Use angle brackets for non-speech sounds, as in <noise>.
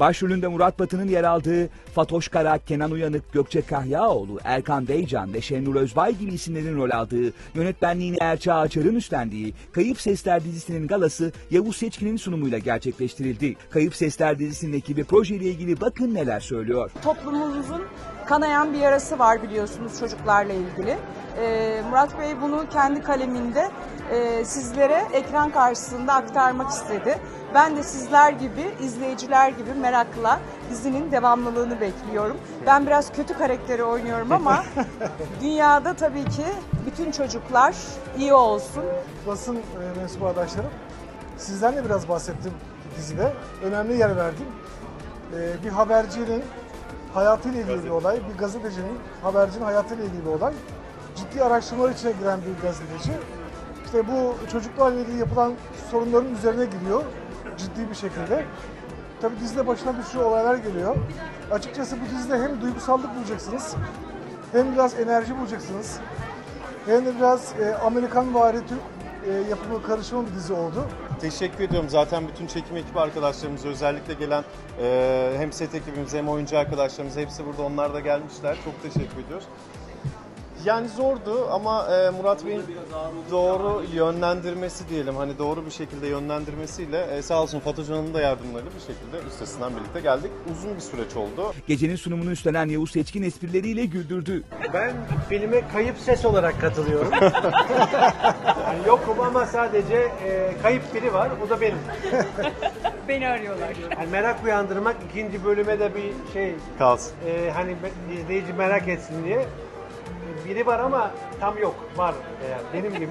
Başrolünde Murat Batı'nın yer aldığı Fatoş Kara, Kenan Uyanık, Gökçe Kahyaoğlu, Erkan Beycan ve Şenur Özbay gibi isimlerin rol aldığı, yönetmenliğini Erçağ Açar'ın üstlendiği Kayıp Sesler dizisinin galası Yavuz Seçkin'in sunumuyla gerçekleştirildi. Kayıp Sesler dizisinin ekibi projeyle ilgili bakın neler söylüyor. toplumumuzun kanayan bir yarası var biliyorsunuz çocuklarla ilgili. Ee, Murat Bey bunu kendi kaleminde e, sizlere ekran karşısında aktarmak istedi. Ben de sizler gibi, izleyiciler gibi merakla dizinin devamlılığını bekliyorum. Ben biraz kötü karakteri oynuyorum ama <laughs> dünyada tabii ki bütün çocuklar iyi olsun. basın e, mensubu arkadaşlarım. Sizden de biraz bahsettim dizide. Önemli yer verdim. E, bir habercinin hayatıyla ilgili bir olay, bir gazetecinin, habercinin hayatıyla ilgili bir olay. Ciddi araştırmalar içine giren bir gazeteci. İşte bu çocuklarla ilgili yapılan sorunların üzerine gidiyor ciddi bir şekilde. Tabii dizide başına bir sürü olaylar geliyor. Açıkçası bu dizide hem duygusallık bulacaksınız, hem biraz enerji bulacaksınız. Hem de biraz e, Amerikan vari Türk e, yapımı karışımı bir dizi oldu. Teşekkür ediyorum. Zaten bütün çekim ekibi arkadaşlarımız özellikle gelen e, hem set ekibimiz hem oyuncu arkadaşlarımız hepsi burada. Onlar da gelmişler. Çok teşekkür ediyoruz. Yani zordu ama e, Murat Bey'in doğru yönlendirmesi diyelim. Hani doğru bir şekilde yönlendirmesiyle e, sağ olsun Fatoş Hanım'ın da yardımlarıyla bir şekilde üstesinden birlikte geldik. Uzun bir süreç oldu. Gecenin sunumunu üstlenen Yavuz Seçkin esprileriyle güldürdü. Ben filme kayıp ses olarak katılıyorum. <laughs> yani yokum ama sadece e, kayıp biri var. O da benim. <laughs> Beni arıyorlar. Yani merak uyandırmak ikinci bölüme de bir şey Kalsın. e, hani izleyici merak etsin diye. E, Biri var ama tam yok. Var. Yani benim gibi.